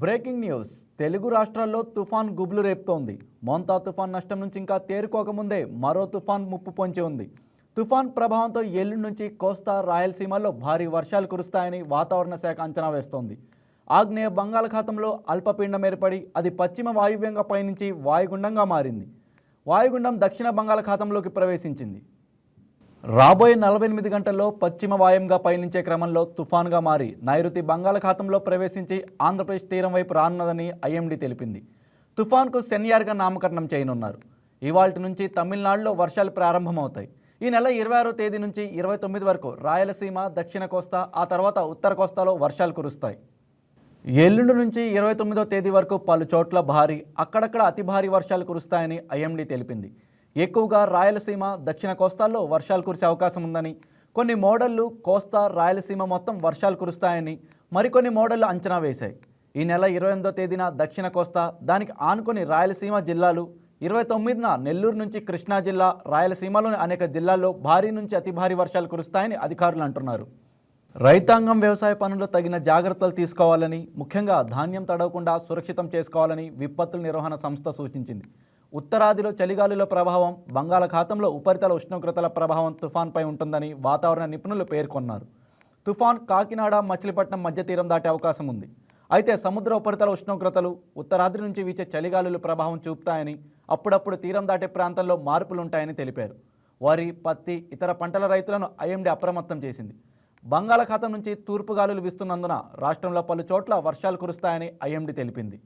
Breaking news. Telugu రాష్ట్రాల్లో తుఫాన్ గుబులు రేపుతోంది. మోంతా తుఫాన్ నష్టం నుంచి ఇంకా తేరుకోకముందే మరో తుఫాన్ ముప్పు పొంచి ఉంది. తుఫాన్ ప్రభావంతో ఎల్లుండి నుంచి కోస్తా రాయలసీమలో భారీ వర్షాలు కురుస్తాయని వాతావరణ శాఖ అంచనా వేస్తోంది. ఆగ్నేయ బంగాళాఖాతంలో అల్పపీండం ఏర్పడి అది పశ్చిమ వాయువ్యంగా పయనించి వాయుగుండంగా మారింది. వాయుగుండం దక్షిణ బంగాళాఖాతంలోకి ప్రవేశించింది. రాబోయే నలభై ఎనిమిది గంటల్లో పశ్చిమ వాయంగా పయనించే క్రమంలో తుఫాన్గా మారి నైరుతి బంగాళాఖాతంలో ప్రవేశించి ఆంధ్రప్రదేశ్ తీరం వైపు రానున్నదని ఐఎండీ తెలిపింది. తుఫాన్కు సెన్యార్గా నామకరణం చేయనున్నారు. ఇవాళ నుంచి తమిళనాడులో వర్షాలు ప్రారంభమవుతాయి. ఈ నెల ఇరవై ఆరో తేదీ నుంచి ఇరవై తొమ్మిది వరకు రాయలసీమ దక్షిణ కోస్తా ఆ తర్వాత ఉత్తర కోస్తాలో వర్షాలు కురుస్తాయి. ఎల్లుండి నుంచి ఇరవై తొమ్మిదో తేదీ వరకు పలు చోట్ల భారీ అక్కడక్కడ అతి భారీ వర్షాలు కురుస్తాయని ఐఎండీ తెలిపింది. ఎక్కువగా రాయలసీమ దక్షిణ కోస్తాల్లో వర్షాలు కురిసే అవకాశం ఉందని కొన్ని మోడళ్ళు కోస్తా రాయలసీమ మొత్తం వర్షాలు కురుస్తాయని మరికొన్ని మోడళ్ళు అంచనా వేశాయి. ఈ నెల ఇరవై ఎనిమిదో తేదీన దక్షిణ కోస్తా దానికి ఆనుకొని రాయలసీమ జిల్లాలు ఇరవై తొమ్మిదిన నెల్లూరు నుంచి కృష్ణా జిల్లా రాయలసీమలోని అనేక జిల్లాల్లో భారీ నుంచి అతి భారీ వర్షాలు కురుస్తాయని అధికారులు అంటున్నారు. రైతాంగం వ్యవసాయ పనుల్లో తగిన జాగ్రత్తలు తీసుకోవాలని ముఖ్యంగా ధాన్యం తడవకుండా సురక్షితం చేసుకోవాలని విపత్తుల నిర్వహణ సంస్థ సూచించింది. ఉత్తరాదిలో చలిగాలుల ప్రభావం బంగాళాఖాతంలో ఉపరితల ఉష్ణోగ్రతల ప్రభావం తుఫాన్పై ఉంటుందని వాతావరణ నిపుణులు పేర్కొన్నారు. తుఫాన్ కాకినాడ మచిలీపట్నం మధ్య తీరం దాటే అవకాశం ఉంది. అయితే సముద్ర ఉపరితల ఉష్ణోగ్రతలు ఉత్తరాది నుంచి వీచే చలిగాలుల ప్రభావం చూపుతాయని అప్పుడప్పుడు తీరం దాటే ప్రాంతంలో మార్పులుంటాయని తెలిపారు. వరి పత్తి ఇతర పంటల రైతులను ఐఎండీ అప్రమత్తం చేసింది. బంగాళాఖాతం నుంచి తూర్పు గాలులు వీస్తున్నందున రాష్ట్రంలో పలు చోట్ల వర్షాలు కురుస్తాయని ఐఎండీ తెలిపింది.